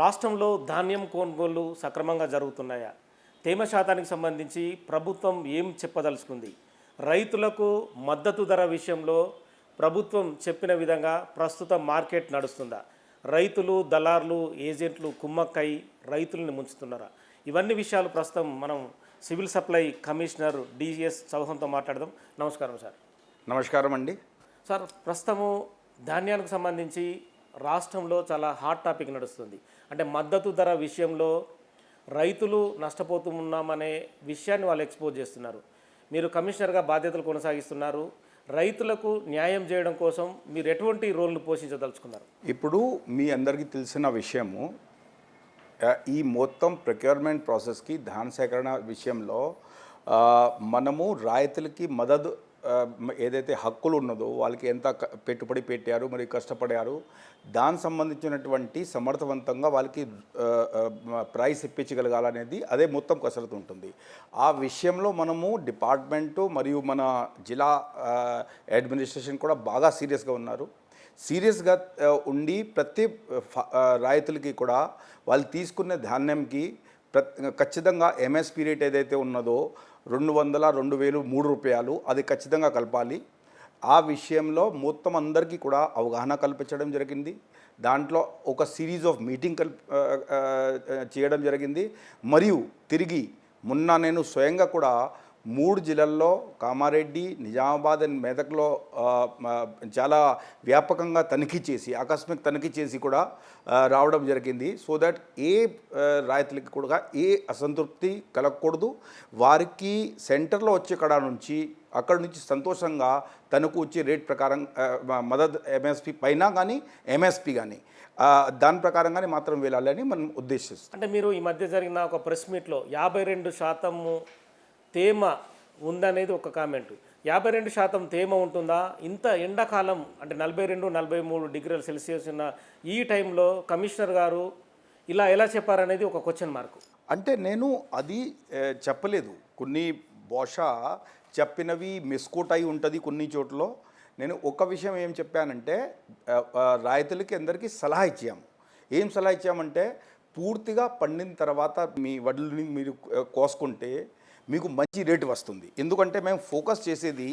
రాష్ట్రంలో ధాన్యం కొనుగోళ్ళు సక్రమంగా జరుగుతున్నాయా? తేమ శాతానికి సంబంధించి ప్రభుత్వం ఏం చెప్పదలుచుకుంది? రైతులకు మద్దతు ధర విషయంలో ప్రభుత్వం చెప్పిన విధంగా ప్రస్తుత మార్కెట్ నడుస్తుందా? రైతులు దళార్లు ఏజెంట్లు కుమ్మక్కై రైతులను ముంచుతున్నారా? ఇవన్నీ విషయాలు ప్రస్తుతం మనం సివిల్ సప్లై కమిషనర్ డిఎస్ చౌహాన్తో మాట్లాడదాం. నమస్కారం సార్. నమస్కారం అండి. సార్ ప్రస్తుతము ధాన్యానికి సంబంధించి రాష్ట్రంలో చాలా హాట్ టాపిక్ నడుస్తుంది. అంటే మద్దతు ధర విషయంలో రైతులు నష్టపోతున్నామనే విషయాన్ని వాళ్ళు ఎక్స్పోజ్ చేస్తున్నారు. మీరు కమిషనర్గా బాధ్యతలు కొనసాగిస్తున్నారు. రైతులకు న్యాయం చేయడం కోసం మీరు ఎటువంటి రోల్ను పోషించదలుచుకున్నారు? ఇప్పుడు మీ అందరికీ తెలిసిన విషయము ఈ మొత్తం ప్రొక్యూర్మెంట్ ప్రాసెస్కి ధాన సేకరణ విషయంలో మనము రైతులకి మద్దతు ఏదైతే హక్కులు ఉన్నదో వాళ్ళకి ఎంత పెట్టుబడి పెట్టారు మరి కష్టపడారు దానికి సంబంధించినటువంటి సమర్థవంతంగా వాళ్ళకి ప్రైస్ ఇప్పించగలగాలనేది అదే మొత్తం కసరత్తు ఉంటుంది. ఆ విషయంలో మనము డిపార్ట్మెంటు మరియు మన జిల్లా అడ్మినిస్ట్రేషన్ కూడా బాగా సీరియస్గా ఉన్నారు. సీరియస్గా ఉండి ప్రతి ఫ- రైతులకి కూడా వాళ్ళు తీసుకునే ధాన్యంకి ఖచ్చితంగా ఎంఎస్పీ రేట్ ఏదైతే ఉన్నదో రెండు వందల రెండు వేలు మూడు రూపాయలు అది ఖచ్చితంగా కలపాలి. ఆ విషయంలో మొత్తం అందరికీ కూడా అవగాహన కల్పించడం జరిగింది. దాంట్లో ఒక సిరీస్ ఆఫ్ మీటింగ్ కల్ప చేయడం జరిగింది. మరియు తిరిగి మొన్న నేను స్వయంగా కూడా మూడు జిల్లాల్లో కామారెడ్డి నిజామాబాద్ అండ్ మెదక్లో చాలా వ్యాపకంగా తనిఖీ చేసి ఆకస్మిక తనిఖీ చేసి కూడా రావడం జరిగింది. సో దట్ ఏ ఆ, రైతులకి కూడా ఏ అసంతృప్తి కలగకూడదు. వారికి సెంటర్లో వచ్చే కడ నుంచి అక్కడ నుంచి సంతోషంగా తనకు వచ్చే రేట్ ప్రకారం మదద్ ఎంఎస్పి పైన కానీ ఎంఎస్పి కానీ దాని ప్రకారంగానే మాత్రం వెళ్ళాలని మనం ఉద్దేశిస్తాం అంటే మీరు ఈ మధ్య జరిగిన ఒక ప్రెస్ మీట్లో యాభై రెండు శాతము తేమ ఉందనేది ఒక కామెంట్. యాభై రెండు శాతం తేమ ఉంటుందా? ఇంత ఎండాకాలం అంటే నలభై రెండు నలభై మూడు డిగ్రీల సెల్సియస్ ఉన్న ఈ టైంలో కమిషనర్ గారు ఇలా ఎలా చెప్పారనేది ఒక క్వశ్చన్ మార్క్ అంటే నేను అది చెప్పలేదు. కొన్ని బహుశా చెప్పినవి మిస్కోట్ అయి ఉంటుంది కొన్ని చోట్ల నేను ఒక విషయం ఏం చెప్పానంటే ఆ, రైతులకి అందరికీ సలహా ఇచ్చాము. ఏం సలహా ఇచ్చామంటే పూర్తిగా పండిన తర్వాత మీ వడ్లని మీరు కోసుకుంటే మీకు మంచి రేటు వస్తుంది. ఎందుకంటే మేము ఫోకస్ చేసేది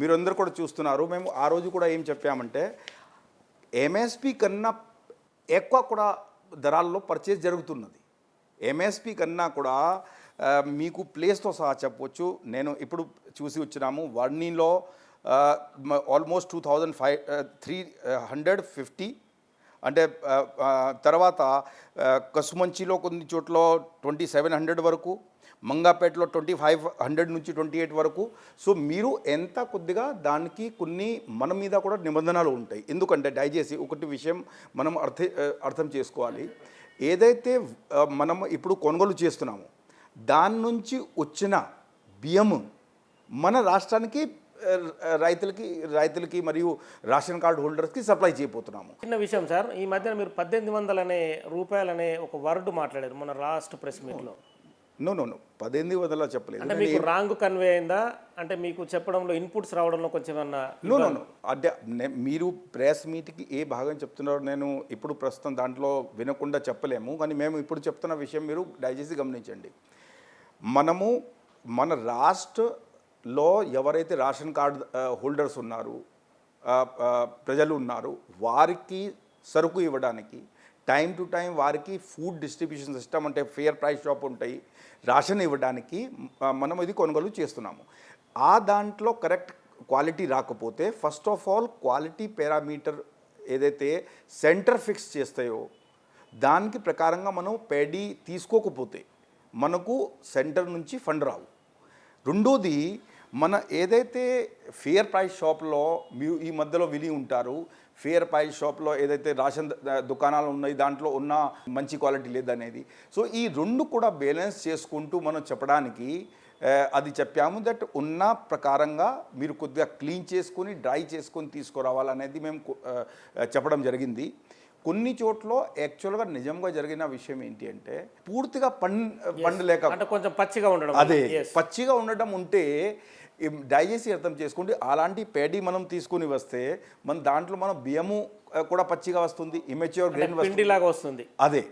మీరందరూ కూడా చూస్తున్నారు. మేము ఆ రోజు కూడా ఏం చెప్పామంటే ఎంఎస్పి కన్నా ఎక్కువ కూడా ధరాల్లో పర్చేస్ జరుగుతున్నది. ఎంఎస్పి కన్నా కూడా మీకు ప్లేస్తో సహా చెప్పవచ్చు నేను ఇప్పుడు చూసి వచ్చినాము వర్ణిలో almost two thousand five three hundred fifty అంటే తర్వాత కసుమంచిలో కొన్ని చోట్ల ట్వంటీ సెవెన్ హండ్రెడ్ వరకు మంగాపేటలో ట్వంటీ ఫైవ్ హండ్రెడ్ నుంచి ట్వంటీ ఎయిట్ వరకు. సో మీరు ఎంత కొద్దిగా దానికి కొన్ని మన మీద కూడా నిబంధనలు ఉంటాయి. ఎందుకంటే దయచేసి ఒకటి విషయం మనం అర్థ అర్థం చేసుకోవాలి. ఏదైతే మనం ఇప్పుడు కొనుగోలు చేస్తున్నామో దాని నుంచి వచ్చిన బియ్యం మన రాష్ట్రానికి రైతులకి రైతులకి మరియు రేషన్ కార్డు హోల్డర్స్కి సప్లై చేయబోతున్నాము. చిన్న విషయం సార్ ఈ మధ్యన మీరు పద్దెనిమిది వందలనే రూపాయలనే ఒక వర్డ్ మాట్లాడారు మన లాస్ట్ ప్రెస్ మీట్లో. నో నో నో పద్దెనిమిది వందల చెప్పలేదు. అంటే మీకు రాంగ్ కన్వే అయిందా? అంటే మీకు చెప్పడంలో ఇన్పుట్స్ రావడంలో కొంచెం ఏమన్నా నో నో నో అంటే మీరు ప్రెస్ మీట్కి ఏ భాగం చెప్తున్నారో నేను ఇప్పుడు ప్రస్తుతం దాంట్లో వినకుండా చెప్పలేము. కానీ మేము ఇప్పుడు చెప్తున్న విషయం మీరు దయచేసి గమనించండి. మనము మన రాష్ట్రలో ఎవరైతే రేషన్ కార్డ్ హోల్డర్స్ ఉన్నారు ప్రజలు ఉన్నారు వారికి సరుకు ఇవ్వడానికి టైం టు టైం వారికి ఫుడ్ డిస్ట్రిబ్యూషన్ సిస్టమ్ అంటే ఫేర్ ప్రైస్ షాప్ ఉంటాయి రేషన్ ఇవ్వడానికి మనం ఇది కొనుగోలు చేస్తున్నాము. ఆ దాంట్లో కరెక్ట్ క్వాలిటీ రాకపోతే first of all quality parameter ఏదైతే సెంటర్ ఫిక్స్ చేస్తాయో దానికి ప్రకారంగా మనం పేడీ తీసుకోకపోతే మనకు సెంటర్ నుంచి ఫండ్ రావు. రెండోది మన ఏదైతే ఫేర్ ప్రైస్ షాప్లో మీ ఈ మధ్యలో విని ఉంటారు ఫేర్ ప్రైస్ షాప్లో ఏదైతే రేషన్ దుకాణాలు ఉన్నాయి దాంట్లో ఉన్న మంచి క్వాలిటీ లేదనేది. సో ఈ రెండు కూడా బ్యాలెన్స్ చేసుకుంటూ మనం చెప్పడానికి అది చెప్పాము దట్ ఉన్న ప్రకారంగా మీరు కొద్దిగా క్లీన్ చేసుకొని డ్రై చేసుకొని తీసుకురావాలనేది మేము చెప్పడం జరిగింది. కొన్ని చోట్ల యాక్చువల్గా నిజంగా జరిగిన విషయం ఏంటి అంటే పూర్తిగా పం పండలేక అంటే కొంచెం పచ్చిగా ఉండడం అదే. పచ్చిగా ఉండడం ఉంటే దయచేసి అర్థం చేసుకోండి అలాంటి పేడీ మనం తీసుకుని వస్తే మన దాంట్లో మనం బియ్యము కూడా పచ్చిగా వస్తుంది ఇమెచ్యూర్ గ్రెయిన్ వస్తుంది. పిండిలాగా వస్తుంది. అదే.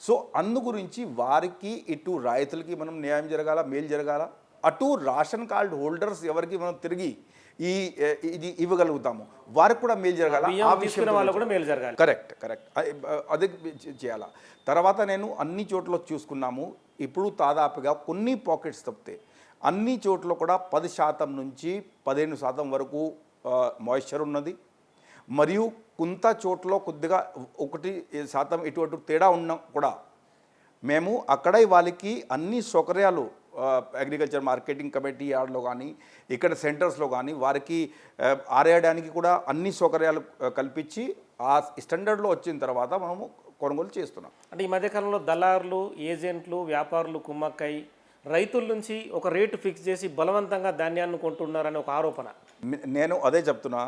సో అందు గురించి వారికి ఇటు రైతులకి మనం న్యాయం జరగాల మేలు జరగాల? అటు రాషన్ కార్డ్ హోల్డర్స్ ఎవరికి మనం తిరిగి ఈ ఇది ఇవ్వగలుగుతాము? వారికి కూడా మేలు జరగాల? ఆ విషయం కూడా మేలు జరగాలి. Correct correct. అదే చేయాలా. తర్వాత నేను అన్ని చోట్ల చూసుకున్నాము. ఇప్పుడు దాదాపుగా కొన్ని పాకెట్స్ తప్పితే అన్ని చోట్ల కూడా పది శాతం నుంచి పదిహేను శాతం వరకు మాయిశ్చర్ ఉన్నది. మరియు కొంత చోట్ల కొద్దిగా ఒకటి శాతం ఇటువంటి తేడా ఉన్నా కూడా మేము అక్కడ వాళ్ళకి అన్ని సౌకర్యాలు అగ్రికల్చర్ మార్కెటింగ్ కమిటీ యార్డ్లో కానీ ఇక్కడ సెంటర్స్లో కానీ వారికి ఆరేయడానికి కూడా అన్ని సౌకర్యాలు కల్పించి ఆ స్టాండర్డ్లో వచ్చిన తర్వాత మనము కొనుగోలు చేస్తున్నాం. అంటే ఈ మధ్యకాలంలో దళారులు ఏజెంట్లు వ్యాపారులు కుమ్మక్కై రైతుల నుంచి ఒక రేటు ఫిక్స్ చేసి బలవంతంగా ధాన్యాన్ని కొంటున్నారని ఒక ఆరోపణ. నేను అదే చెప్తున్నా.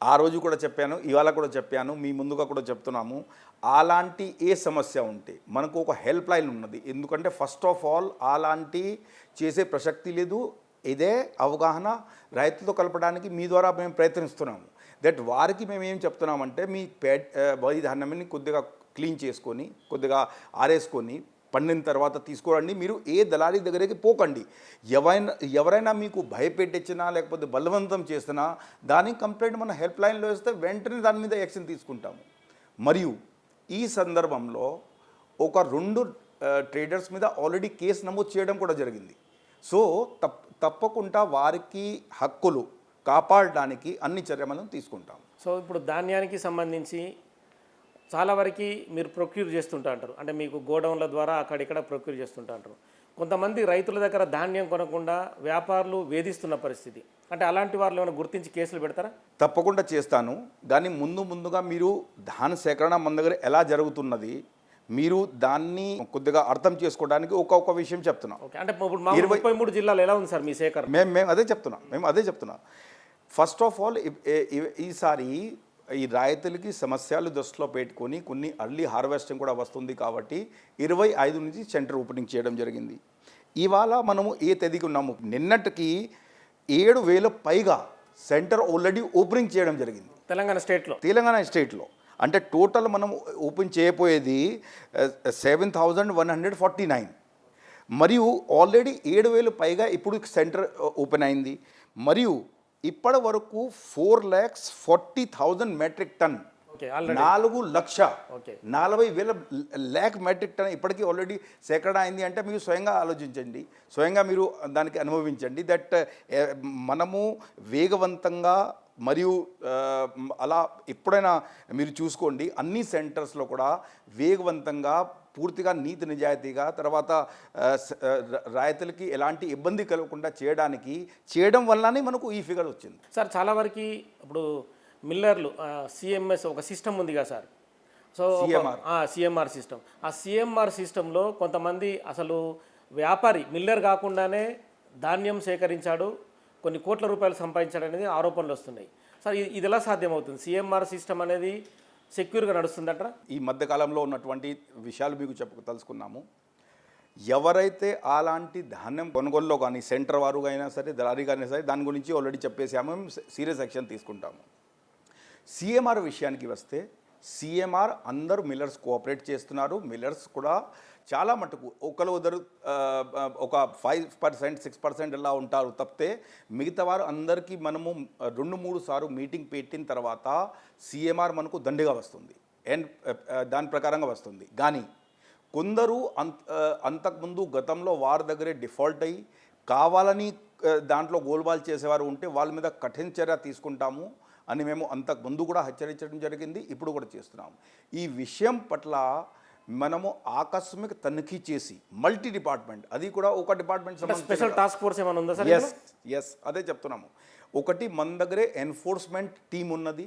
ఆ రోజు కూడా చెప్పాను ఇవాళ కూడా చెప్పాను మీ ముందుగా కూడా చెప్తున్నాము. అలాంటి ఏ సమస్య ఉంటే మనకు ఒక హెల్ప్ లైన్ ఉన్నది. ఎందుకంటే ఫస్ట్ ఆఫ్ ఆల్ అలాంటి చేసే ప్రసక్తి లేదు. ఇదే అవగాహన రైతులతో కలపడానికి మీ ద్వారా మేము ప్రయత్నిస్తున్నాము. దట్ వారికి మేము ఏం చెప్తున్నామంటే మీ పే వరి ధాన్యాన్ని కొద్దిగా క్లీన్ చేసుకొని కొద్దిగా ఆరేసుకొని పండిన తర్వాత తీసుకోరండి మీరు ఏ దళారీ దగ్గరికి పోకండి. ఎవరైనా ఎవరైనా మీకు భయపెట్టించినా లేకపోతే బలవంతం చేసినా దానికి కంప్లైంట్ మన హెల్ప్ లైన్లో ఇస్తే వెంటనే దాని మీద యాక్షన్ తీసుకుంటాము. మరియు ఈ సందర్భంలో ఒక రెండు ట్రేడర్స్ మీద ఆల్రెడీ కేసు నమోదు చేయడం కూడా జరిగింది. సో తప్ తప్పకుండా వారికి హక్కులు కాపాడడానికి అన్ని చర్యలను తీసుకుంటాం సో ఇప్పుడు ధాన్యానికి సంబంధించి చాలా వరకు మీరు ప్రొక్యూర్ చేస్తుంటా అంటారు. అంటే మీకు గోడౌన్ల ద్వారా అక్కడిక్కడ ప్రొక్యూర్ చేస్తుంటా అంటారు. కొంతమంది రైతుల దగ్గర ధాన్యం కొనకుండా వ్యాపారులు వేధిస్తున్న పరిస్థితి. అంటే అలాంటి వాళ్ళు ఏమైనా గుర్తించి కేసులు పెడతారా? తప్పకుండా చేస్తాను. కానీ ముందు ముందుగా మీరు ధాన సేకరణ మన దగ్గర ఎలా జరుగుతున్నది మీరు దాన్ని కొద్దిగా అర్థం చేసుకోవడానికి ఒక్కొక్క విషయం చెప్తున్నాం. ఓకే. అంటే ఇప్పుడు ముప్పై మూడు జిల్లాలు ఎలా ఉంది సార్ మీ సేకరణ? మేము మేము అదే చెప్తున్నాం. మేము అదే చెప్తున్నాం. ఫస్ట్ ఆఫ్ ఆల్ ఈసారి ఈ రైతులకి సమస్యలు దృష్టిలో పెట్టుకొని కొన్ని అర్లీ హార్వెస్టింగ్ కూడా వస్తుంది కాబట్టి ఇరవై ఐదు నుంచి సెంటర్ ఓపెనింగ్ చేయడం జరిగింది. ఇవాళ మనము ఏ తేదీకి ఉన్నాము? నిన్నటికి ఏడు వేల పైగా సెంటర్ ఆల్రెడీ ఓపెనింగ్ చేయడం జరిగింది. తెలంగాణ స్టేట్లో తెలంగాణ స్టేట్లో అంటే టోటల్ మనం ఓపెన్ చేయబోయేది seven thousand one hundred forty nine మరియు ఆల్రెడీ ఏడు వేలు పైగా ఇప్పుడు సెంటర్ ఓపెన్ అయింది. మరియు ఇప్పటి వరకు four lakhs forty thousand metric ton. నాలుగు లక్ష. ఓకే. నలభై వేల ల్యాక్ మెట్రిక్ టన్ ఇప్పటికీ ఆల్రెడీ సేకరణ అయింది అంటే మీరు స్వయంగా ఆలోచించండి. స్వయంగా మీరు దానికి అనుభవించండి దట్ మనము వేగవంతంగా మరియు అలా ఎప్పుడైనా మీరు చూసుకోండి అన్ని సెంటర్స్లో కూడా వేగవంతంగా పూర్తిగా నీతి నిజాయితీగా తర్వాత రైతులకి ఎలాంటి ఇబ్బంది కలగకుండా చేయడానికి చేయడం వల్లనే మనకు ఈ ఫిగర్ వచ్చింది. సార్ చాలా వరకు ఇప్పుడు మిల్లర్లు సిఎంఎస్ ఒక సిస్టమ్ ఉంది కదా సార్. సో. CMR system. ఆ సిఎంఆర్ సిస్టంలో కొంతమంది అసలు వ్యాపారి మిల్లర్ కాకుండానే ధాన్యం సేకరించాడు కొన్ని కోట్ల రూపాయలు సంపాదించాడు అనేది ఆరోపణలు వస్తున్నాయి. సార్ ఇది ఎలా సాధ్యమవుతుంది? సిఎంఆర్ సిస్టమ్ అనేది సెక్యూర్గా నడుస్తుందట ఈ మధ్యకాలంలో ఉన్నటువంటి విషయాలు మీకు చెప్పు తెలుసుకున్నాము. ఎవరైతే అలాంటి ధాన్యం కొనుగోలులో కానీ సెంటర్ వారు అయినా సరే దళారీగా అయినా సరే దాని గురించి ఆల్రెడీ చెప్పేసాము. మేము సీరియస్ యాక్షన్ తీసుకుంటాము. సిఎంఆర్ విషయానికి వస్తే సిఎంఆర్ అందరూ మిల్లర్స్ కోఆపరేట్ చేస్తున్నారు. మిల్లర్స్ కూడా చాలా మటుకు ఒకరు ఒక ఫైవ్ పర్సెంట్ సిక్స్ పర్సెంట్ ఎలా ఉంటారు తప్పితే మిగతా వారు అందరికీ మనము రెండు మూడు సార్లు మీటింగ్ పెట్టిన తర్వాత సిఎంఆర్ మనకు దండిగా వస్తుంది. అండ్ దాని ప్రకారంగా వస్తుంది. కానీ కొందరు అంత అంతకుముందు గతంలో వారి దగ్గరే డిఫాల్ట్ అయ్యి కావాలని దాంట్లో గోల్బాల్ చేసేవారు ఉంటే వాళ్ళ మీద కఠిన చర్య తీసుకుంటాము అని మేము అంతకు ముందు కూడా హెచ్చరించడం జరిగింది ఇప్పుడు కూడా చేస్తున్నాము. ఈ విషయం పట్ల మనము ఆకస్మిక తనిఖీ చేసి మల్టీ డిపార్ట్మెంట్ అది కూడా ఒక డిపార్ట్మెంట్ స్పెషల్ టాస్క్ ఫోర్స్ ఏమైనా ఉందా సార్ ఎస్ ఎస్ అదే చెప్తున్నాము. ఒకటి మన దగ్గరే ఎన్ఫోర్స్మెంట్ టీం ఉన్నది.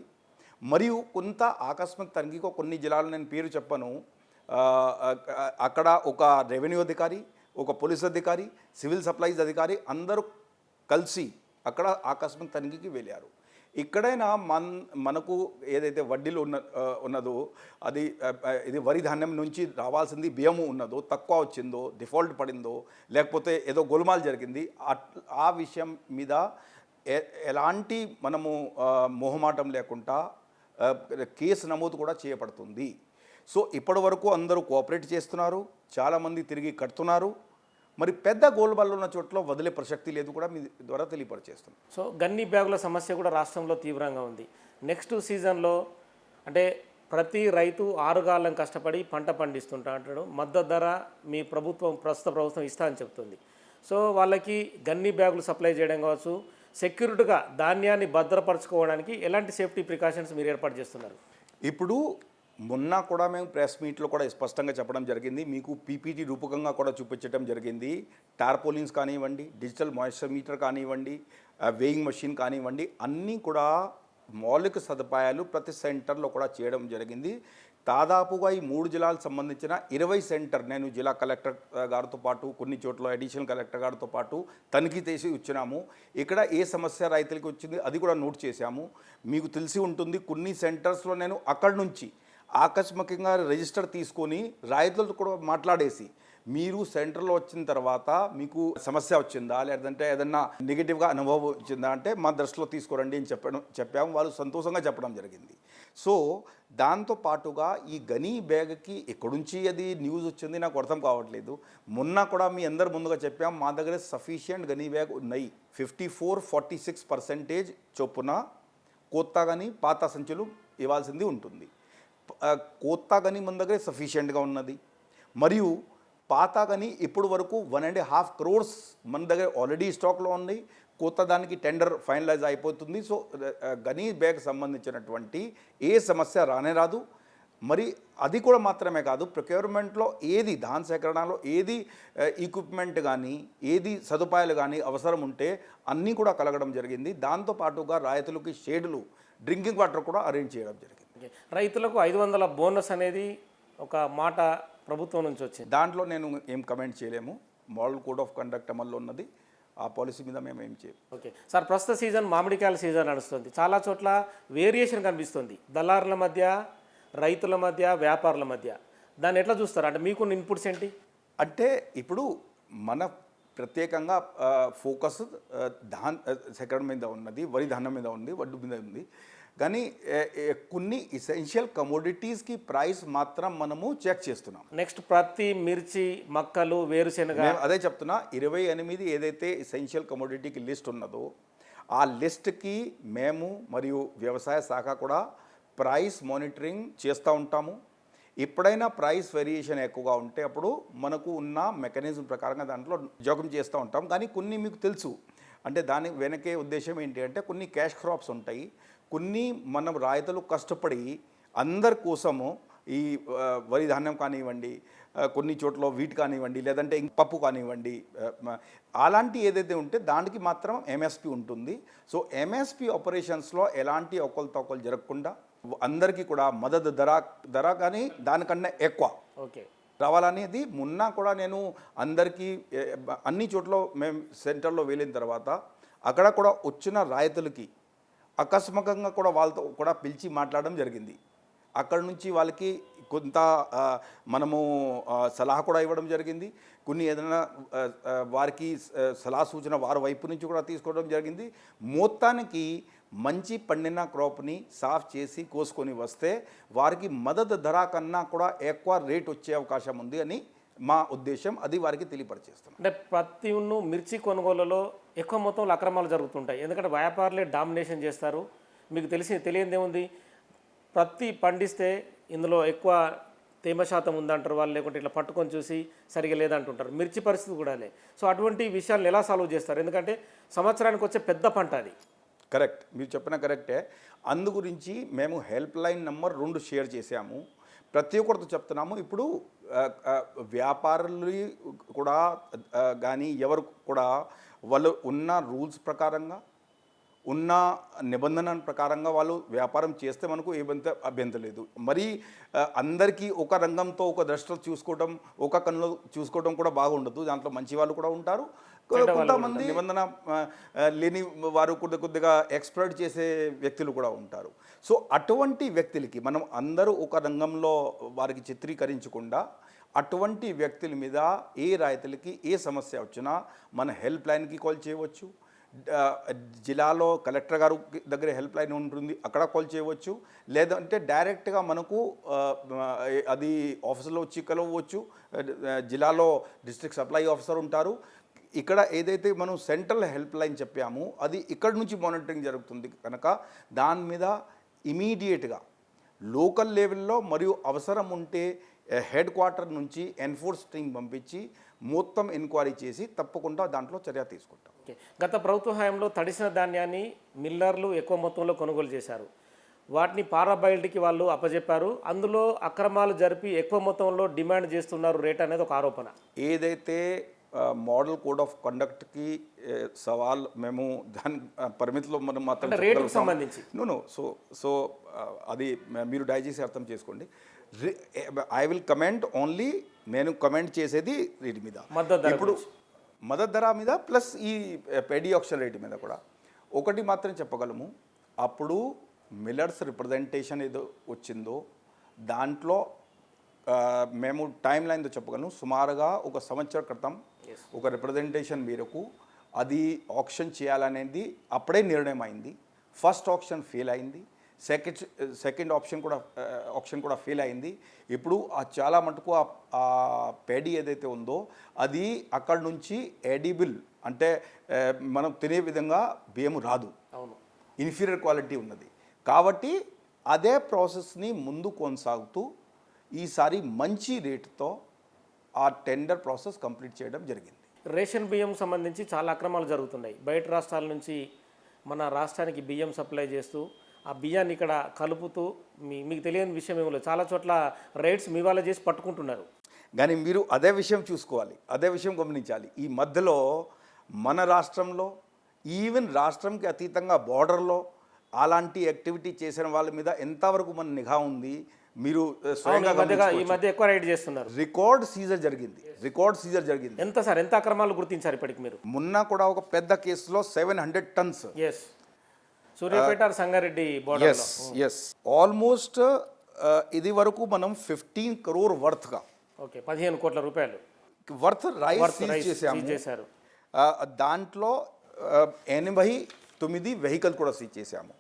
మరియు కొంత ఆకస్మిక తనిఖీకి కొన్ని జిల్లాలు నేను పేరు చెప్పను. అక్కడ ఒక రెవెన్యూ అధికారి ఒక పోలీస్ అధికారి సివిల్ సప్లైస్ అధికారి అందరూ కలిసి అక్కడ ఆకస్మిక తనిఖీకి వెళ్ళారు. ఇక్కడైనా మన్ మనకు ఏదైతే వడ్డీలు ఉన్న ఉన్నదో అది ఇది వరి ధాన్యం నుంచి రావాల్సింది బియ్యము ఉన్నదో తక్కువ వచ్చిందో డిఫాల్ట్ పడిందో లేకపోతే ఏదో గొలుమాలు జరిగింది అట్- ఆ విషయం మీద ఎ- ఎలాంటి మనము మొహమాటం లేకుండా కేసు నమోదు కూడా చేయబడుతుంది. సో ఇప్పటి వరకు అందరూ కోఆపరేట్ చేస్తున్నారు చాలామంది తిరిగి కడుతున్నారు. మరి పెద్ద గోల్బాల్ ఉన్న చోట్ల వదిలే ప్రసక్తి లేదు కూడా మీ ద్వారా తెలియపరిచేస్తున్నాం సో గన్ని బ్యాగుల సమస్య కూడా రాష్ట్రంలో తీవ్రంగా ఉంది. నెక్స్ట్ సీజన్లో అంటే ప్రతి రైతు ఆరుగాలం కష్టపడి పంట పండిస్తుంటా అంటాడు. మద్దతు ధర మీ ప్రభుత్వం ప్రస్తుత ప్రభుత్వం ఇస్తా అని చెప్తుంది. సో వాళ్ళకి గన్ని బ్యాగులు సప్లై చేయడం కావచ్చు సెక్యూరిటీగా ధాన్యాన్ని భద్రపరచుకోవడానికి ఎలాంటి సేఫ్టీ ప్రికాషన్స్ మీరు ఏర్పాటు చేస్తున్నారు? ఇప్పుడు మొన్న కూడా మేము ప్రెస్ మీట్లో కూడా స్పష్టంగా చెప్పడం జరిగింది. మీకు పీపీటీ రూపకంగా కూడా చూపించడం జరిగింది. టార్పోలిన్స్ కానివ్వండి డిజిటల్ మాయిశ్చర్ మీటర్ కానివ్వండి వేయింగ్ మెషిన్ కానివ్వండి అన్నీ కూడా మౌలిక సదుపాయాలు ప్రతి సెంటర్లో కూడా చేయడం జరిగింది. దాదాపుగా ఈ మూడు జిల్లాలకు సంబంధించిన ఇరవై సెంటర్ నేను జిల్లా కలెక్టర్ గారితో పాటు కొన్ని చోట్ల అడిషనల్ కలెక్టర్ గారితో పాటు తనిఖీ చేసి వచ్చినాము. ఇక్కడ ఏ సమస్య రైతులకి వచ్చింది అది కూడా నోట్ చేశాము. మీకు తెలిసి ఉంటుంది కొన్ని సెంటర్స్లో నేను అక్కడి నుంచి ఆకస్మికంగా రిజిస్టర్ తీసుకొని రైతులతో కూడా మాట్లాడేసి మీరు సెంటర్లో వచ్చిన తర్వాత మీకు సమస్య వచ్చిందా? లేదంటే ఏదన్నా నెగిటివ్గా అనుభవం వచ్చిందా? అంటే మా దృష్టిలో తీసుకురండి అని చెప్పడం చెప్పాము. వాళ్ళు సంతోషంగా చెప్పడం జరిగింది. సో దాంతో పాటుగా ఈ గనీ బ్యాగ్కి ఎక్కడుంచి అది న్యూస్ వచ్చింది నాకు అర్థం కావట్లేదు. మొన్న కూడా మీ అందరు ముందుగా చెప్పాం మా దగ్గర సఫిషియంట్ గనీ బ్యాగ్ ఉన్నాయి. Fifty four forty six percentage చొప్పున కొత్త కానీ పాత సంచులు ఇవ్వాల్సింది ఉంటుంది. ఆ, కొత్త కానీ మన దగ్గర సఫిషియెంట్గా ఉన్నది. మరియు పాత కానీ ఇప్పుడు వరకు వన్ అండ్ హాఫ్ క్రోర్స్ మన దగ్గర ఆల్రెడీ స్టాక్లో ఉంది. కొత్త దానికి టెండర్ ఫైనలైజ్ అయిపోతుంది. సో ఆ, గనీ బ్యాగ్ సంబంధించినటువంటి ఏ సమస్య రానే రాదు. మరి అది కూడా మాత్రమే కాదు ప్రొక్యూర్మెంట్లో ఏది ధాన్ సేకరణలో ఏది ఈక్విప్మెంట్ కానీ ఏది సదుపాయాలు కానీ అవసరం ఉంటే అన్నీ కూడా కలగడం జరిగింది. దాంతో పాటుగా రైతులకి షేడులు డ్రింకింగ్ వాటర్ కూడా అరేంజ్ చేయడం జరిగింది. రైతులకు ఐదు వందల బోనస్ అనేది ఒక మాట ప్రభుత్వం నుంచి వచ్చింది. దాంట్లో నేను ఏం కమెంట్ చేయలేము. మోడల్ కోడ్ ఆఫ్ కండక్ట్ అమల్లో ఉన్నది. ఆ పాలసీ మీద మేము ఏం చేయము. ఓకే. సార్ ప్రస్తుత సీజన్ మామిడికాయల సీజన్ నడుస్తుంది. చాలా చోట్ల వేరియేషన్ కనిపిస్తుంది. దళారుల మధ్య రైతుల మధ్య వ్యాపారుల మధ్య. దాన్ని ఎట్లా చూస్తారు? అంటే మీకున్న ఇన్పుట్స్ ఏంటి? అంటే ఇప్పుడు మన ప్రత్యేకంగా ఫోకస్ ధాన్ సేకరణ మీద ఉన్నది వరి ధాన్యం మీద ఉంది వడ్డు మీద ఉంది. కానీ కొన్ని ఇసెన్షియల్ కమోడిటీస్కి ప్రైస్ మాత్రం మనము చెక్ చేస్తున్నాం. నెక్స్ట్ ప్రతి మిర్చి మక్కలు వేరుశెనగ. అదే చెప్తున్నా ఇరవై ఎనిమిది ఏదైతే ఎసెన్షియల్ కమోడిటీకి లిస్ట్ ఉన్నదో ఆ లిస్ట్కి మేము మరియు వ్యవసాయ శాఖ కూడా ప్రైస్ మానిటరింగ్ చేస్తూ ఉంటాము. ఎప్పుడైనా ప్రైస్ వేరియేషన్ ఎక్కువగా ఉంటే అప్పుడు మనకు ఉన్న మెకానిజం ప్రకారంగా దాంట్లో జోక్యం చేస్తూ ఉంటాం. కానీ కొన్ని మీకు తెలుసు. అంటే దాని వెనకే ఉద్దేశం ఏంటి అంటే కొన్ని క్యాష్ క్రాప్స్ ఉంటాయి. కొన్ని మనం రైతులు కష్టపడి అందరి కోసము ఈ వరి ధాన్యం కానివ్వండి కొన్ని చోట్ల వీట్ కానివ్వండి లేదంటే ఇంక పప్పు కానివ్వండి అలాంటి ఏదైతే ఉంటే దానికి మాత్రం ఎంఎస్పి ఉంటుంది. సో ఎంఎస్పి ఆపరేషన్స్లో ఎలాంటి ఒకరితో ఒకరు జరగకుండా అందరికీ కూడా మద్దతు ధర ధర కానీ దానికన్నా ఎక్కువ. ఓకే. రావాలనేది మొన్న కూడా నేను అందరికీ అన్ని చోట్ల మేము సెంటర్లో వెళ్ళిన తర్వాత అక్కడ కూడా వచ్చిన రైతులకి అకస్మకంగా కూడా వాళ్ళతో కూడా పిలిచి మాట్లాడడం జరిగింది. అక్కడ నుంచి వాళ్ళకి కొంత మనము సలహా కూడా ఇవ్వడం జరిగింది. కొన్ని ఏదైనా వారికి సలహా సూచన వారి వైపు నుంచి కూడా తీసుకోవడం జరిగింది. మొత్తానికి మంచి పండిన క్రాప్ని సాఫ్ చేసి కోసుకొని వస్తే వారికి మద్దతు ధర కన్నా కూడా ఎక్కువ రేట్ వచ్చే అవకాశం ఉంది అని మా ఉద్దేశం. అది వారికి తెలియపరిచేస్తున్నాం. అంటే ప్రతి ఉన్ను మిర్చి కొనుగోలులో ఎక్కువ మొత్తంలో అక్రమాలు జరుగుతుంటాయి. ఎందుకంటే వ్యాపారులే డామినేషన్ చేస్తారు. మీకు తెలిసి తెలియంది ఏముంది ప్రతి పండిస్తే ఇందులో ఎక్కువ తేమ శాతం ఉందంటారు. వాళ్ళు లేకుంటే ఇట్లా పట్టుకొని చూసి సరిగా లేదంటుంటారు. మిర్చి పరిస్థితి కూడా లే సో అటువంటి విషయాలను ఎలా సాల్వ్ చేస్తారు? ఎందుకంటే సంవత్సరానికి వచ్చే పెద్ద పంట అది. కరెక్ట్. మీరు చెప్పిన కరెక్టే. అందు గురించి మేము హెల్ప్ లైన్ నెంబర్ రెండు షేర్ చేశాము. ప్రతి ఒక్కరితో చెప్తున్నాము. ఇప్పుడు వ్యాపారులు కూడా కానీ ఎవరు కూడా వాళ్ళు ఉన్న రూల్స్ ప్రకారంగా ఉన్న నిబంధన ప్రకారంగా వాళ్ళు వ్యాపారం చేస్తే మనకు ఏమంత అభ్యంతరం లేదు. మరి అందరికీ ఒక రంగంతో ఒక దృష్టిలో చూసుకోవడం ఒక కన్నులో చూసుకోవడం కూడా బాగుండదు. దాంట్లో మంచి వాళ్ళు కూడా ఉంటారు. కొంతమంది నిబంధన లేని వారు కొద్ది కొద్దిగా ఎక్స్ప్లోర్ చేసే వ్యక్తులు కూడా ఉంటారు. సో అటువంటి వ్యక్తులకి మనం అందరూ ఒక రంగంలో వారికి చిత్రీకరించకుండా అటువంటి వ్యక్తుల మీద ఏ రైతులకి ఏ సమస్య వచ్చినా మన హెల్ప్ లైన్కి కాల్ చేయవచ్చు. జిల్లాలో కలెక్టర్ గారు దగ్గర హెల్ప్ లైన్ ఉంటుంది అక్కడ కాల్ చేయవచ్చు. లేదంటే డైరెక్ట్గా మనకు అది ఆఫీసులో వచ్చి కలవచ్చు జిల్లాలో డిస్ట్రిక్ట్ సప్లై ఆఫీసర్ ఉంటారు. ఇక్కడ ఏదైతే మనం సెంట్రల్ హెల్ప్ లైన్ చెప్పామో అది ఇక్కడ నుంచి మానిటరింగ్ జరుగుతుంది కనుక దాని మీద ఇమీడియట్గా లోకల్ లెవెల్లో మరియు అవసరం ఉంటే హెడ్ క్వార్టర్ నుంచి ఎన్ఫోర్స్ టీమ్ పంపించి మొత్తం ఎంక్వైరీ చేసి తప్పకుండా దాంట్లో చర్య తీసుకుంటాం. గత ప్రభుత్వ హయాంలో తడిసిన ధాన్యాన్ని మిల్లర్లు ఎక్కువ మొత్తంలో కొనుగోలు చేశారు. వాటిని పారాబైల్డ్కి వాళ్ళు అప్పజెప్పారు. అందులో అక్రమాలు జరిపి ఎక్కువ మొత్తంలో డిమాండ్ చేస్తున్నారు రేట్ అనేది ఒక ఆరోపణ. ఏదైతే మోడల్ కోడ్ ఆఫ్ కండక్ట్కి సవాల్ మేము దాని పరిమితిలో మనం మాత్రం సంబంధించి. No no. సో సో అది మీరు దయచేసి అర్థం చేసుకోండి. ఐ విల్ కమెంట్ ఓన్లీ నేను కమెంట్ చేసేది వీటి మీద. ఇప్పుడు మద్దతు ధర మీద ప్లస్ ఈ పెడీ ఆప్షన్ రేట్ మీద కూడా. ఒకటి మాత్రం చెప్పగలము. అప్పుడు మిల్లర్స్ రిప్రజెంటేషన్ ఏదో వచ్చిందో దాంట్లో మేము టైం లైన్తో చెప్పగలను. సుమారుగా ఒక సంవత్సర క్రితం ఒక రిప్రజెంటేషన్ మేరకు అది ఆప్షన్ చేయాలనేది అప్పుడే నిర్ణయం అయింది ఫస్ట్ ఆప్షన్ ఫెయిల్ అయింది. సెకండ్ సెకండ్ ఆప్షన్ కూడా ఆప్షన్ కూడా ఫెయిల్ అయింది. ఇప్పుడు ఆ చాలా మటుకు ఆ- పేడీ ఏదైతే ఉందో అది అక్కడ నుంచి ఎడిబుల్ అంటే ఆ, మనం తినే విధంగా బియ్యం రాదు. అవును. ఇన్ఫీరియర్ క్వాలిటీ ఉన్నది. కాబట్టి అదే ప్రాసెస్ని ముందు కొనసాగుతూ ఈసారి మంచి రేటుతో ఆ టెండర్ ప్రాసెస్ కంప్లీట్ చేయడం జరిగింది. రేషన్ బియ్యం సంబంధించి చాలా అక్రమాలు జరుగుతున్నాయి. బయట రాష్ట్రాల నుంచి మన రాష్ట్రానికి బియ్యం సప్లై చేస్తూ ఆ బియ్యాన్ని ఇక్కడ కలుపుతూ మీ మీకు తెలియని విషయం ఏమో లేదు. చాలా చోట్ల రేట్స్ మీ వాళ్ళ చేసి పట్టుకుంటున్నారు. కానీ మీరు అదే విషయం చూసుకోవాలి. అదే విషయం గమనించాలి. ఈ మధ్యలో మన రాష్ట్రంలో ఈవెన్ రాష్ట్రంకి అతీతంగా బార్డర్లో అలాంటి యాక్టివిటీ చేసిన వాళ్ళ మీద ఎంతవరకు మన నిఘా ఉంది మీరు ఈ. మధ్య ఎక్కువ రైడ్ చేస్తున్నారు. రికార్డ్ సీజర్ జరిగింది. రికార్డ్ సీజర్ జరిగింది. ఎంత సార్? ఎంత అక్రమాలు గుర్తించారు ఇప్పటికి మీరు? మొన్న కూడా ఒక పెద్ద కేసులో seven hundred tons. Yes Suryapet Sangareddy yes yes almost ఇది వరకు మనం ఫిఫ్టీన్ క్రోర్ వర్త్గా ఓకే పదిహేను కోట్ల రూపాయలు. వర్త్ రైస్ చేసాము చేశారు. దాంట్లో ఎనభై తొమ్మిది వెహికల్ కూడా సీజ్ చేశాము.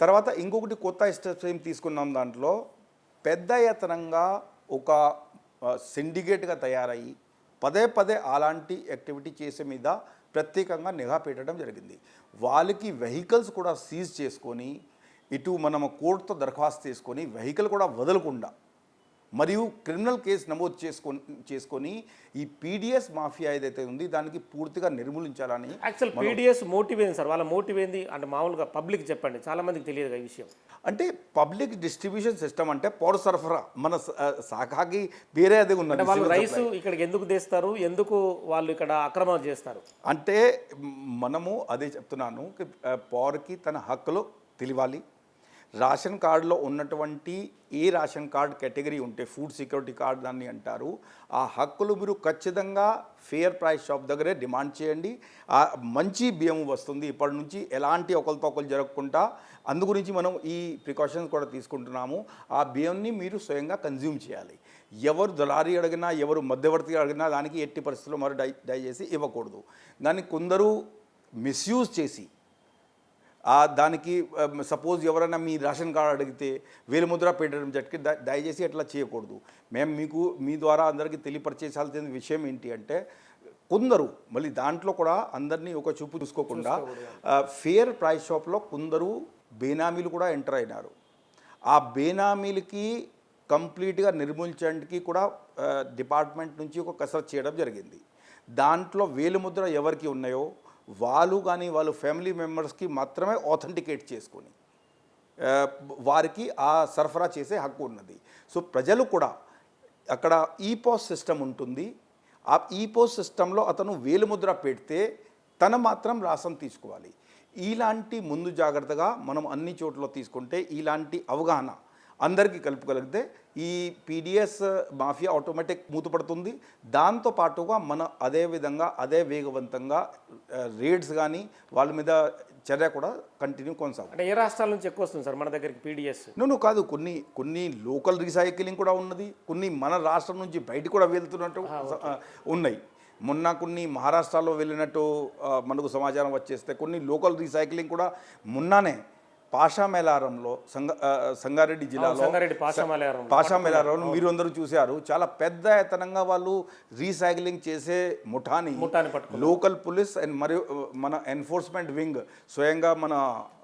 తర్వాత ఇంకొకటి కొత్త స్టెప్స్ ఏం తీసుకున్నాం దాంట్లో? పెద్ద ఎత్తనంగా ఒక సిండికేట్గా తయారయ్యి పదే పదే అలాంటి యాక్టివిటీ చేసే మీద ప్రత్యేకంగా నిఘా పెట్టడం జరిగింది. వాళ్ళకి వెహికల్స్ కూడా సీజ్ చేసుకొని ఇటు మనం కోర్టుతో దరఖాస్తు చేసుకొని వెహికల్ కూడా వదలకుండా మరియు క్రిమినల్ కేసు నమోదు చేసుకొని చేసుకొని ఈ పీడిఎస్ మాఫియా ఏదైతే ఉంది దానికి పూర్తిగా నిర్మూలించాలని యాక్చువల్ పీడిఎస్ మోటివ్ ఏంది సార్? వాళ్ళ మోటివ్ ఏంది? అంటే మామూలుగా పబ్లిక్ చెప్పండి. చాలా మందికి తెలియదు ఈ విషయం. అంటే పబ్లిక్ డిస్ట్రిబ్యూషన్ సిస్టమ్ అంటే పౌర సరఫరా మన శాఖకి వేరే అది ఉన్నది వాళ్ళు రైస్. ఇక్కడికి ఎందుకు తెస్తారు ఎందుకు వాళ్ళు ఇక్కడ అక్రమాలు చేస్తారు అంటే మనము అదే చెప్తున్నాను పౌరకి తన హక్కులు తెలియాలి రేషన్ కార్డులో ఉన్నటువంటి ఏ రేషన్ కార్డ్ కేటగిరీ ఉంటే ఫుడ్ సెక్యూరిటీ కార్డ్ దాన్ని అంటారు. ఆ హక్కులు మీరు ఖచ్చితంగా ఫేర్ ప్రైస్ షాప్ దగ్గరే డిమాండ్ చేయండి. ఆ మంచి బియ్యం వస్తుంది. ఇప్పటి నుంచి ఎలాంటి ఒకరితో ఒకరు జరగకుండా అందు గురించి మనం ఈ ప్రికాషన్స్ కూడా తీసుకుంటున్నాము. ఆ బియ్యంని మీరు స్వయంగా కన్జ్యూమ్ చేయాలి. ఎవరు దళారీ అడిగినా ఎవరు మధ్యవర్తి అడిగినా దానికి ఎట్టి పరిస్థితుల్లో మరి డై దయచేసి ఇవ్వకూడదు. దాన్ని కొందరు మిస్యూజ్ చేసి దానికి సపోజ్ ఎవరైనా మీ రేషన్ కార్డు అడిగితే వేలు ముద్ర పెట్టడం ద- దయచేసి అట్లా చేయకూడదు. మేము మీకు మీ ద్వారా అందరికీ తెలియపరిచేసాల్సిన విషయం ఏంటి అంటే కొందరు మళ్ళీ దాంట్లో కూడా అందరినీ ఒక చూపు చూసుకోకుండా ఫేర్ ప్రైస్ షాప్లో కొందరు బేనామీలు కూడా ఎంటర్ అయినారు. ఆ బేనామీలకి కంప్లీట్గా నిర్మూలించడానికి కూడా డిపార్ట్మెంట్ నుంచి ఒక కసరత్ చేయడం జరిగింది. దాంట్లో వేలుముద్ర ఎవరికి ఉన్నాయో వాళ్ళు కానీ వాళ్ళ ఫ్యామిలీ మెంబర్స్కి మాత్రమే ఆథెంటికేట్ చేసుకొని వారికి ఆ సరఫరా చేసే హక్కు ఉన్నది. సో ప్రజలు కూడా అక్కడ ఈపోస్ సిస్టమ్ ఉంటుంది. ఆ ఈపోస్ సిస్టంలో అతను వేలుముద్ర పెడితే తన మాత్రం రాసం తీసుకోవాలి. ఇలాంటి ముందు జాగ్రత్తగా మనం అన్ని చోట్ల తీసుకుంటే ఇలాంటి అవగాహన అందరికీ కలుపుగలిగితే ఈ పీడిఎస్ మాఫియా ఆటోమేటిక్ మూతపడుతుంది దాంతో పాటుగా మన అదే విధంగా అదే వేగవంతంగా రేట్స్ కానీ వాళ్ళ మీద చర్య కూడా కంటిన్యూ కొనసాగుతుంది. అంటే ఏ రాష్ట్రాల నుంచి ఎక్కువ వస్తుంది సార్ మన దగ్గరికి పీడిఎస్? నువ్వు కాదు. కొన్ని కొన్ని లోకల్ రీసైక్లింగ్ కూడా ఉన్నది. కొన్ని మన రాష్ట్రం నుంచి బయట కూడా వెళ్తున్నట్టు ఉన్నాయి. మొన్న కొన్ని మహారాష్ట్రలో వెళ్ళినట్టు మనకు సమాచారం వచ్చేస్తే కొన్ని లోకల్ రీసైక్లింగ్ కూడా మొన్ననే పాషా మేలారంలో సంగ సంగారెడ్డి జిల్లాలో సంగారెడ్డి పాషామాలయారం పాషా మేలారం మీరు అందరూ చూశారు. చాలా పెద్ద ఎత్తనంగా వాళ్ళు రీసైక్లింగ్ చేసే ముఠాని. లోకల్ పోలీస్ అండ్ మరియు మన ఎన్ఫోర్స్మెంట్ వింగ్ స్వయంగా మన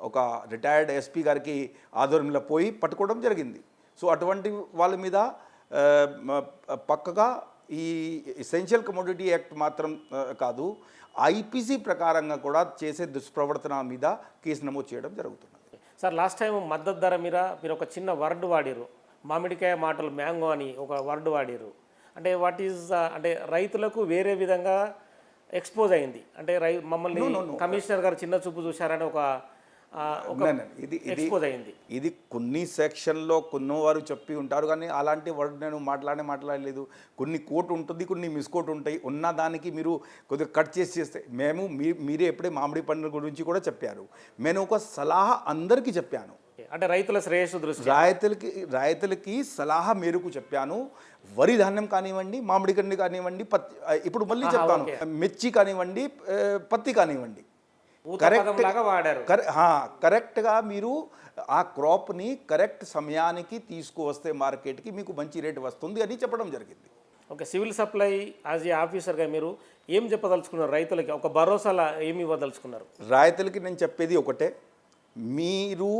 ఒక రిటైర్డ్ ఎస్పీ గారికి ఆధ్వర్యంలో పోయి పట్టుకోవడం జరిగింది. సో అటువంటి వాళ్ళ మీద పక్కగా ఈ ఎసెన్షియల్ కమోడిటీ యాక్ట్ మాత్రం కాదు ఐపీసీ ప్రకారంగా కూడా చేసే దుష్ప్రవర్తన మీద కేసు నమోదు చేయడం జరుగుతుంది. సార్ లాస్ట్ టైం మద్దతు ధర మీద మీరు ఒక చిన్న వర్డ్ వాడిరు మామిడికాయ మాటలు మ్యాంగో అని ఒక వర్డ్ వాడిరు అంటే వాట్ ఈజ్ అంటే రైతులకు వేరే విధంగా ఎక్స్పోజ్ అయింది. అంటే రై మమ్మల్ని కమిషనర్ గారు చిన్న చూపు చూశారని ఒక ఇది ఇది ఎక్స్పోజ్ అయింది. ఇది కొన్ని సెక్షన్లో కొన్ని వారు చెప్పి ఉంటారు కానీ అలాంటి వర్డ్ నేను మాట్లాడే మాట్లాడలేదు. కొన్ని కోట్ ఉంటుంది కొన్ని మిస్కోట్ ఉంటాయి. ఉన్న దానికి మీరు కొద్దిగా కట్ చేసి చేస్తే మేము మీ మీరే ఎప్పుడే మామిడి పండుగ గురించి కూడా చెప్పారు. నేను ఒక సలహా అందరికీ చెప్పాను. అంటే రైతుల శ్రేయస్సు దృష్టి రైతులకి రైతులకి సలహా మేరకు చెప్పాను. వరి ధాన్యం కానివ్వండి మామిడి కండి కానివ్వండి పత్తి ఇప్పుడు మళ్ళీ చెప్తాను. మిర్చి కానివ్వండి పత్తి కానివ్వండి. లాగా వాడారు. కరెక్ట్గా మీరు ఆ క్రాప్ని కరెక్ట్ సమయానికి తీసుకువస్తే మార్కెట్కి మీకు మంచి రేట్ వస్తుంది అని చెప్పడం జరిగింది. Okay civil supply as a ఆఫీసర్గా మీరు ఏం చెప్పదలుచుకున్నారు రైతులకి? ఒక భరోసాలా ఏమి ఇవ్వదలుచుకున్నారు? రైతులకి నేను చెప్పేది ఒకటే. మీరు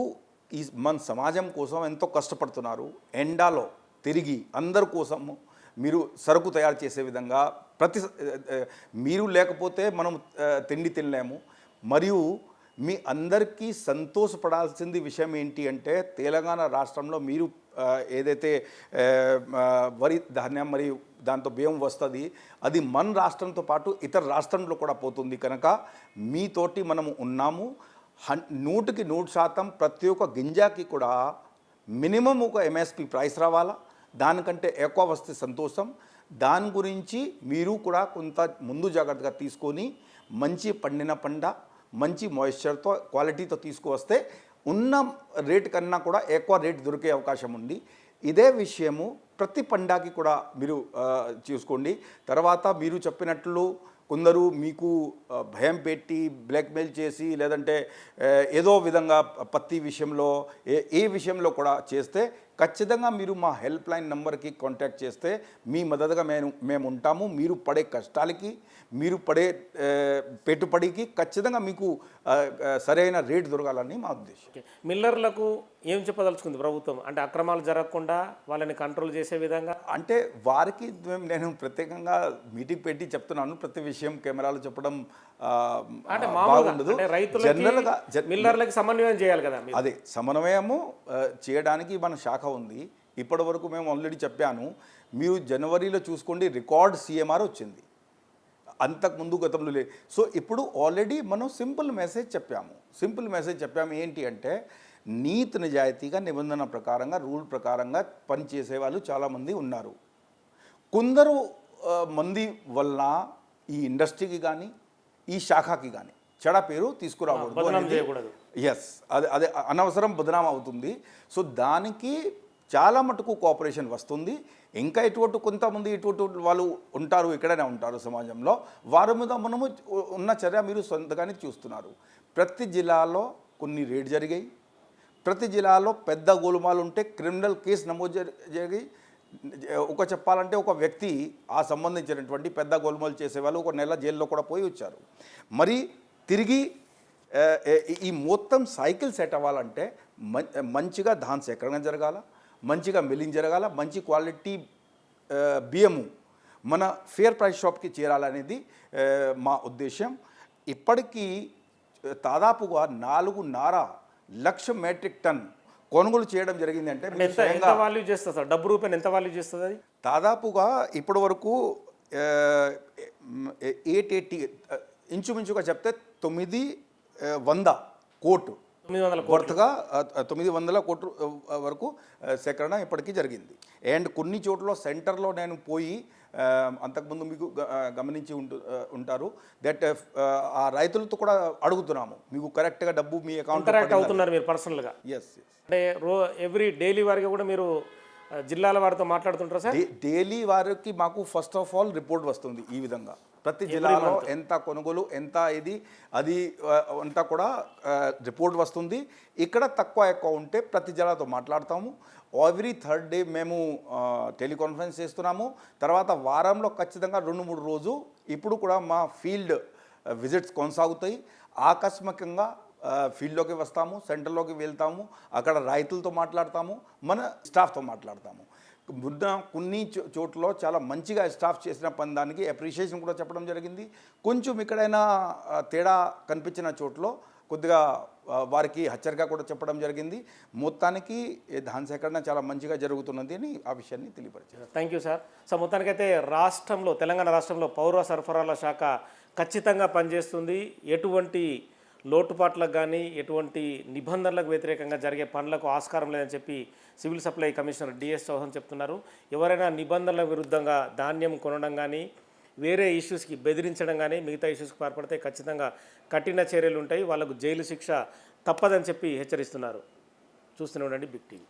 ఈ మన సమాజం కోసం ఎంతో కష్టపడుతున్నారు. ఎండాలో తిరిగి అందరి కోసము మీరు సరుకు తయారు చేసే విధంగా ప్రతి మీరు లేకపోతే మనం తిండి తినలేము. మరియు మీ అందరికీ సంతోషపడాల్సింది విషయం ఏంటి అంటే తెలంగాణ రాష్ట్రంలో మీరు ఏదైతే వరి ధాన్యం మరియు దాంతో బియ్యం వస్తుంది అది మన రాష్ట్రంతో పాటు ఇతర రాష్ట్రంలో కూడా పోతుంది కనుక మీతోటి మనము ఉన్నాము. హన్ నూటికి నూరు శాతం ప్రతి ఒక్క గింజకి కూడా మినిమం ఒక ఎంఎస్పి ప్రైస్ రావాలా? దానికంటే ఎక్కువ వస్తే సంతోషం. దాని గురించి మీరు కూడా కొంత ముందు జాగ్రత్తగా తీసుకొని మంచి పండిన పంట మంచి మాయిశ్చర్తో క్వాలిటీతో తీసుకువస్తే ఉన్న రేట్ కన్నా కూడా ఎక్కువ రేట్ దొరికే అవకాశం ఉంది. ఇదే విషయము ప్రతి పండాకి కూడా మీరు చూసుకోండి. తర్వాత మీరు చెప్పినట్లు కొందరు మీకు భయం పెట్టి బ్లాక్మెయిల్ చేసి లేదంటే ఏదో విధంగా పత్తి విషయంలో ఏ ఏ విషయంలో కూడా చేస్తే ఖచ్చితంగా మీరు మా హెల్ప్ లైన్ నెంబర్కి కాంటాక్ట్ చేస్తే మీ మద్దతుగా మేము మేము ఉంటాము. మీరు పడే కష్టాలకి మీరు పడే పెట్టుబడికి ఖచ్చితంగా మీకు సరైన రేట్ దొరకాలని మా ఉద్దేశం. మిల్లర్లకు ఏం చెప్పదలుచుకుంది ప్రభుత్వం? అంటే అక్రమాలు జరగకుండా వాళ్ళని కంట్రోల్ చేసే విధంగా? అంటే వారికి మేము- నేను ప్రత్యేకంగా మీటింగ్ పెట్టి చెప్తున్నాను. ప్రతి విషయం కెమెరాలో చెప్పడం అంటే బాగుండదు. జనరల్గా జన్- మిల్లర్లకి సమన్వయం చేయాలి కదా అదే సమన్వయము చేయడానికి మన శాఖ ఉంది. ఇప్పటి వరకు మేము ఆల్రెడీ చెప్పాను. మీరు జనవరిలో చూసుకోండి రికార్డ్ సిఎంఆర్ వచ్చింది. అంతకుముందు గతంలో లేదు సో ఇప్పుడు ఆల్రెడీ మనం సింపుల్ మెసేజ్ చెప్పాము. సింపుల్ మెసేజ్ చెప్పాము ఏంటి అంటే నీతి నిజాయితీగా నిబంధన ప్రకారంగా రూల్ ప్రకారంగా పనిచేసే వాళ్ళు చాలామంది ఉన్నారు. కొందరు మంది వలన ఈ ఇండస్ట్రీకి కానీ ఈ శాఖకి కానీ చెడ పేరు తీసుకురాకూడదు ఎస్ అదే అదే అనవసరం బదనాం అవుతుంది. సో దానికి చాలా మటుకు కోఆపరేషన్ వస్తుంది. ఇంకా ఇటువంటి కొంతమంది ఇటువంటి వాళ్ళు ఉంటారు ఇక్కడనే ఉంటారు సమాజంలో. వారి మీద మనము ఉన్న చర్య మీరు సొంతగానే చూస్తున్నారు. ప్రతి జిల్లాలో కొన్ని రేడ్ జరిగాయి. ప్రతి జిల్లాలో పెద్ద గోలుమాలు ఉంటే క్రిమినల్ కేసు నమోదు జరిగి ఒక చెప్పాలంటే ఒక వ్యక్తి ఆ సంబంధించినటువంటి పెద్ద గోల్మాలు చేసేవాళ్ళు ఒక నెల జైల్లో కూడా పోయి వచ్చారు. మరి తిరిగి ఈ- మొత్తం సైకిల్ సెట్ అవ్వాలంటే మంచిగా ధాన్ సేకరణ జరగాల మంచిగా మిల్లింగ్ జరగాల మంచి క్వాలిటీ బియ్యము మన ఫేర్ ప్రైస్ షాప్కి చేరాలనేది మా ఉద్దేశం ఇప్పటికీ దాదాపుగా నాలుగున్నర లక్ష మెట్రిక్ టన్ కొనుగోలు చేయడం జరిగింది అంటే అంటే ఎంత వాల్యూ చేస్తుంది సార్? డబ్బు రూపాయలు ఎంత వాల్యూ చేస్తుంది అది? దాదాపుగా ఇప్పటి వరకు ఎయిట్ ఎయిటీ ఇంచుమించుగా చెప్తే తొమ్మిది వంద కోటు తొమ్మిది వందల వర్త్గా ఆ, తొమ్మిది వందల కోట్లు వరకు సేకరణ ఇప్పటికీ జరిగింది. అండ్ కొన్ని చోట్ల సెంటర్లో నేను పోయి అంతకుముందు మీకు గమనించి ఉంటు ఉంటారు. దట్ ఆ రైతులతో కూడా అడుగుతున్నాము. మీకు కరెక్ట్గా డబ్బు మీ అకౌంట్ ఇంటరాక్ట్ అవుతున్నారు మీరు పర్సనల్గా ఎస్ అంటే రో ఎవ్రీ డైలీ వారిగా కూడా మీరు జిల్లాల వారితో మాట్లాడుతుంటారా సార్? డైలీ వారికి మాకు ఫస్ట్ ఆఫ్ ఆల్ రిపోర్ట్ వస్తుంది ఈ విధంగా. ప్రతి జిల్లాలో ఎంత కొనుగోలు ఎంత ఇది అది అంతా కూడా రిపోర్ట్ వస్తుంది. ఇక్కడ తక్కువ ఎక్కువ ఉంటే ప్రతి జిల్లాతో మాట్లాడతాము. ఎవ్రీ థర్డ్ డే మేము టెలికాన్ఫరెన్స్ చేస్తున్నాము. తర్వాత వారంలో ఖచ్చితంగా రెండు మూడు రోజు ఇప్పుడు కూడా మా ఫీల్డ్ విజిట్స్ కొనసాగుతాయి. ఆకస్మికంగా ఫీల్డ్లోకి వస్తాము సెంటర్లోకి వెళ్తాము అక్కడ రైతులతో మాట్లాడతాము మన స్టాఫ్తో మాట్లాడతాము. ముద్ద కొన్ని చో- చోట్ల చాలా మంచిగా స్టాఫ్ చేసిన పని దానికి అప్రిషియేషన్ కూడా చెప్పడం జరిగింది. కొంచెం ఎక్కడైనా తేడా కనిపించిన చోట్ల కొద్దిగా వారికి హెచ్చరిక కూడా చెప్పడం జరిగింది. మొత్తానికి ధాన్ సేకరణ చాలా మంచిగా జరుగుతున్నది అని ఆ విషయాన్ని తెలియపరిచారు. థ్యాంక్ యూ సార్ సో మొత్తానికైతే రాష్ట్రంలో తెలంగాణ రాష్ట్రంలో పౌర సరఫరాల శాఖ ఖచ్చితంగా పనిచేస్తుంది. ఎటువంటి లోటుపాట్లకు కానీ ఎటువంటి నిబంధనలకు వ్యతిరేకంగా జరిగే పనులకు ఆస్కారం లేదని చెప్పి civil supply commissioner DS Chauhan చెప్తున్నారు. ఎవరైనా నిబంధనల విరుద్ధంగా ధాన్యం కొనడం కానీ వేరే ఇష్యూస్కి బెదిరించడం కానీ మిగతా ఇష్యూస్కి పాల్పడితే ఖచ్చితంగా కఠిన చర్యలు ఉంటాయి. వాళ్ళకు జైలు శిక్ష తప్పదని చెప్పి హెచ్చరిస్తున్నారు. చూస్తూనే ఉండండి బిగ్ టీవీ.